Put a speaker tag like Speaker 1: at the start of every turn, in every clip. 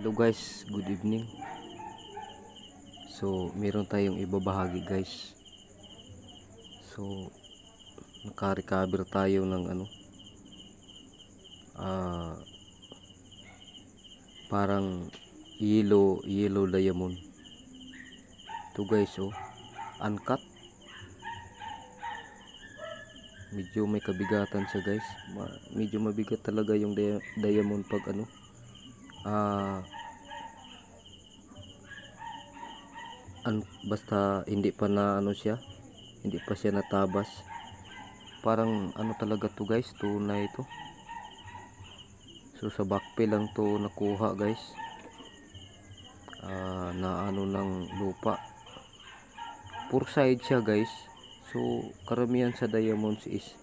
Speaker 1: Hello guys, good evening. So, meron tayong ibabahagi guys. So, naka-recover tayo ng ano ah parang yellow yellow diamond. Ito guys oh, uncut. Medyo may kabigatan siya guys. Medyo mabigat talaga yung dia- diamond pag ano ah an basta hindi pa na ano siya hindi pa siya natabas. Parang ano talaga to guys tunay to. So sa backpay lang to nakuha guys. Ah na ano ng lupa. Pure side siya guys. So karamihan sa diamonds is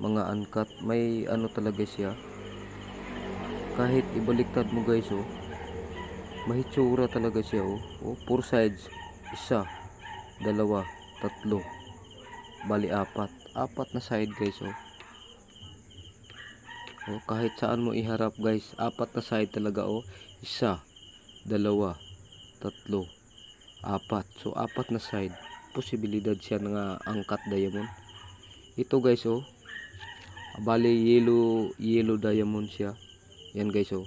Speaker 1: mga uncut. May ano talaga siya kahit ibaliktad mo guys oh. Mahitsura talaga siya oh, oh four sides. Isa dalawa tatlo. Bali apat. Apat na side guys oh. Oh kahit saan mo iharap guys apat na side talaga oh. Isa dalawa tatlo apat. So apat na side. Posibilidad siya nga angkat diamond. Ito guys oh. Bali yellow yellow diamond siya yan guys oh.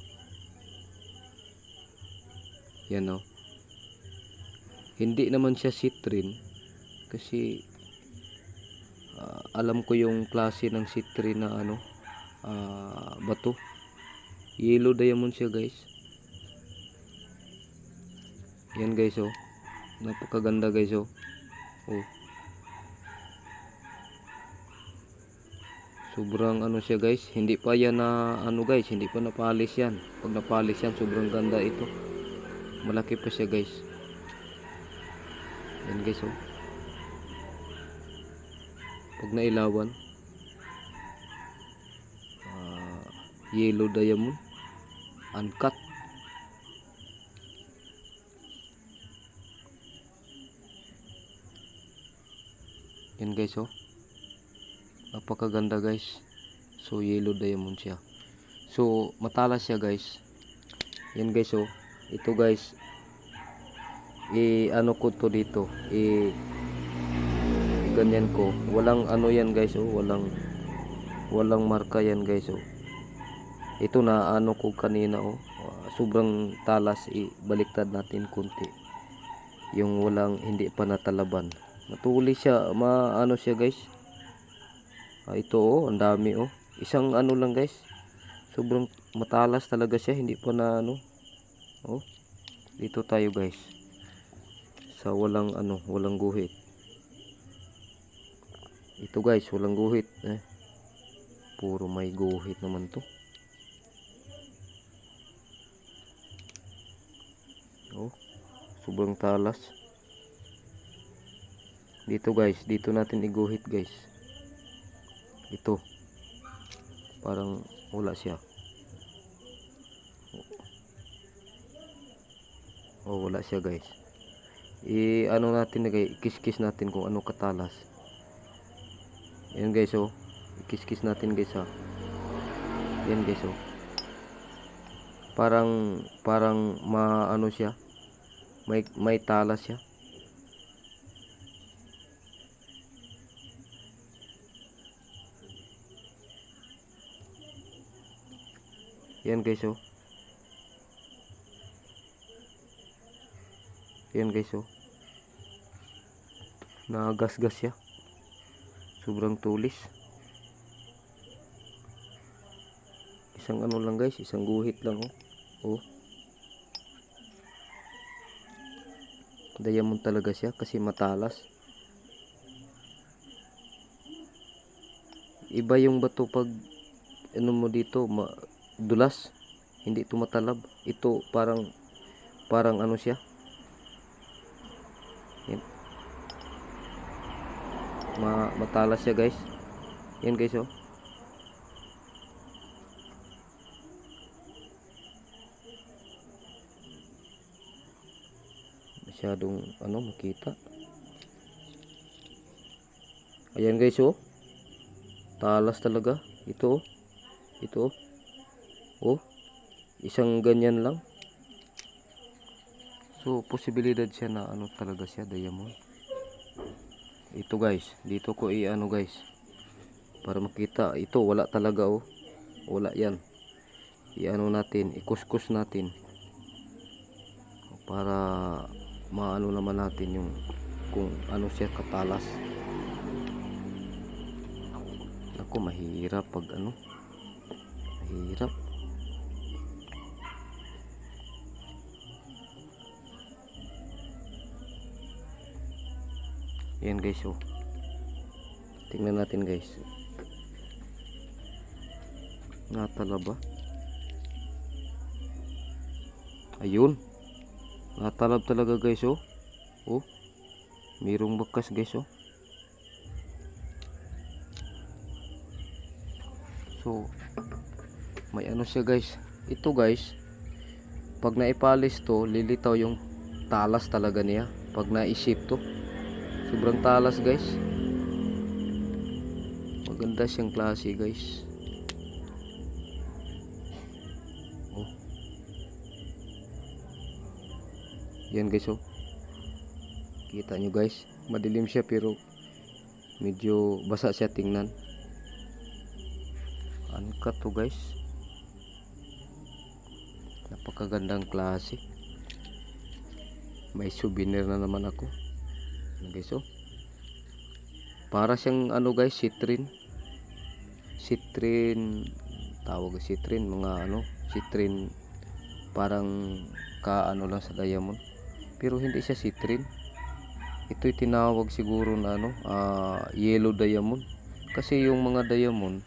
Speaker 1: Yan oh. Hindi naman siya citrin kasi ah, alam ko yung klase ng citrin na ano ah, bato. Yellow diamond siya guys. Yan guys oh. Napakaganda guys oh. Oh. Sobrang ano siya guys, hindi pa yan na ano guys, hindi pa napalis yan. Pag napalis yan, sobrang ganda ito. Malaki pa siya guys. Yan guys oh. Pag nailawan, ah, yellow diamond, uncut. Yan guys oh napakaganda guys. So yellow diamond siya. So matalas siya guys. Yan guys oh. Ito guys. I ano ko to dito. I ganyan ko. Walang ano yan guys oh. Walang walang marka yan guys oh. Ito na ano ko kanina oh. Sobrang talas. Ibaliktad natin kunti yung walang hindi pa natalaban. Matuli siya. Maano siya guys Ah, ito oh, ang dami oh. Isang ano lang guys. Sobrang matalas talaga siya, hindi pa na ano. Oh. Dito tayo guys. Sa walang ano, walang guhit. Ito guys, walang guhit eh. Puro may guhit naman to. Oh. Sobrang talas. Dito guys, dito natin iguhit guys ito. Parang wala siya. Oh wala siya guys. I ano natin na guys? Kiss natin kung ano katalas. Yan guys oh. Kiss natin guys ha yan guys oh. Parang parang maano siya? May may talas siya Yan guys oh. Yan guys oh. Nagasgas siya. Sobrang tulis. Isang ano lang guys, isang guhit lang oh. Oh. Diamond talaga siya kasi matalas. Iba yung bato pag ano mo dito, ma dulas hindi tumatalab. Ito parang parang ano siya? Yan. Ma matalas siya guys. Yan guys oh. Masyadong ano makita. Ayan guys oh. Talas talaga. Ito oh. Ito oh Oh, isang ganyan lang. So, posibilidad siya na ano talaga siya, diamond. Ito guys, dito ko i-ano guys. Para makita, ito wala talaga oh. Wala yan. I-ano natin, ikuskus natin. Para maano naman natin yung kung ano siya katalas. Ako mahirap pag ano. Mahirap. Yan guys oh. Tingnan natin guys. Natala ba? Ayun. Natalab talaga guys oh. Oh. Mayroong bakas guys oh. So may ano siya guys. Ito guys. Pag naipalis to, lilitaw yung talas talaga niya. Pag na-shape to. Sobrang talas guys. Maganda siyang klase guys. Oh. Yan guys oh. Kita nyo guys. Madilim siya pero medyo basa siya tingnan. Uncut to guys. Napakagandang klase. May souvenir na naman ako. Guys oh. Para siyang ano guys, citrin. Citrin tawag citrin mga ano, citrin parang ka ano lang sa diamond. Pero hindi siya citrin. Ito'y tinawag siguro na ano, ah, yellow diamond. Kasi yung mga diamond,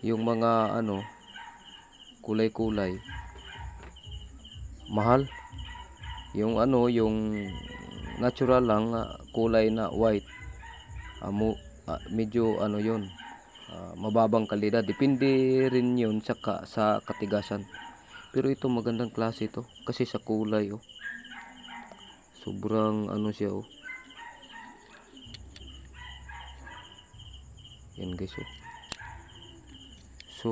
Speaker 1: yung mga ano, kulay-kulay, mahal. Yung ano, yung natural lang ah, kulay na white. Amo medyo ano yon mababang kalidad. Depende rin yun sa ka, sa katigasan. Pero ito magandang klase ito kasi sa kulay oh. Sobrang ano siya oh. Yan guys oh. So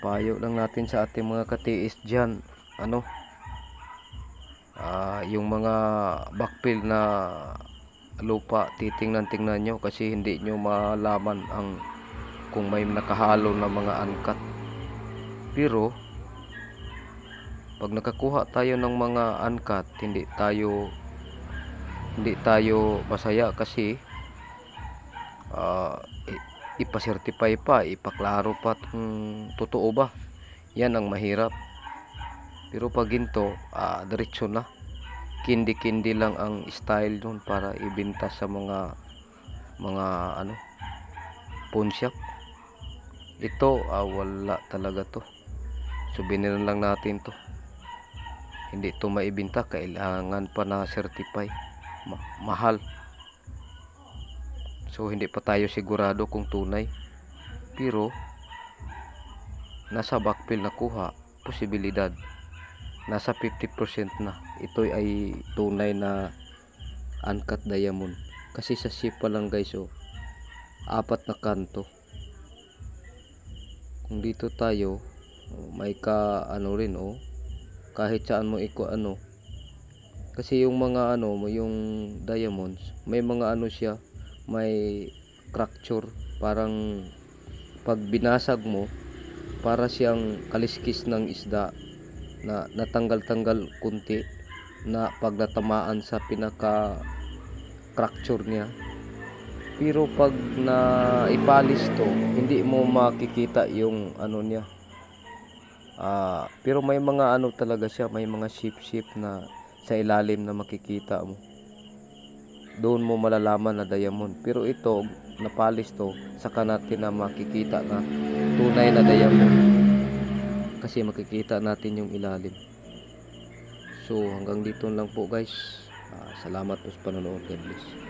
Speaker 1: payo lang natin sa ating mga katiis dyan. Ano ah yung mga backfill na lupa titingnan tingnan nyo kasi hindi nyo malaman ang kung may nakahalo na mga angkat. Pero pag nakakuha tayo ng mga angkat hindi tayo hindi tayo masaya kasi i- ipasertify pa ipaklaro pa kung totoo ba? Yan ang mahirap pero pag ginto, ah, diretso na. Kindi-kindi lang ang style nun para ibenta sa mga mga ano pawn. Ito ah, wala talaga to. Souvenir lang natin to. Hindi to maibenta kailangan pa na certify. Ma- mahal. So hindi pa tayo sigurado kung tunay. Pero nasa backfill na kuha, posibilidad nasa 50% na. Ito ay tunay na uncut diamond. Kasi sa shape pa lang guys oh. Apat na kanto. Kung dito tayo may ka ano rin oh. Kahit saan mo iko ano. Kasi yung mga ano mo yung diamonds may mga ano siya may fracture. Parang pag binasag mo para siyang kaliskis ng isda na natanggal-tanggal kunti na pag natamaan sa pinaka fracture niya. Pero pag na ipalis to hindi mo makikita yung ano niya. Ah pero may mga ano talaga siya may mga shape shape na sa ilalim na makikita mo. Doon mo malalaman na diamond. Pero ito napalis to saka natin na makikita na tunay na diamond kasi makikita natin yung ilalim. So hanggang dito lang po guys. Ah, salamat po sa panonood. God bless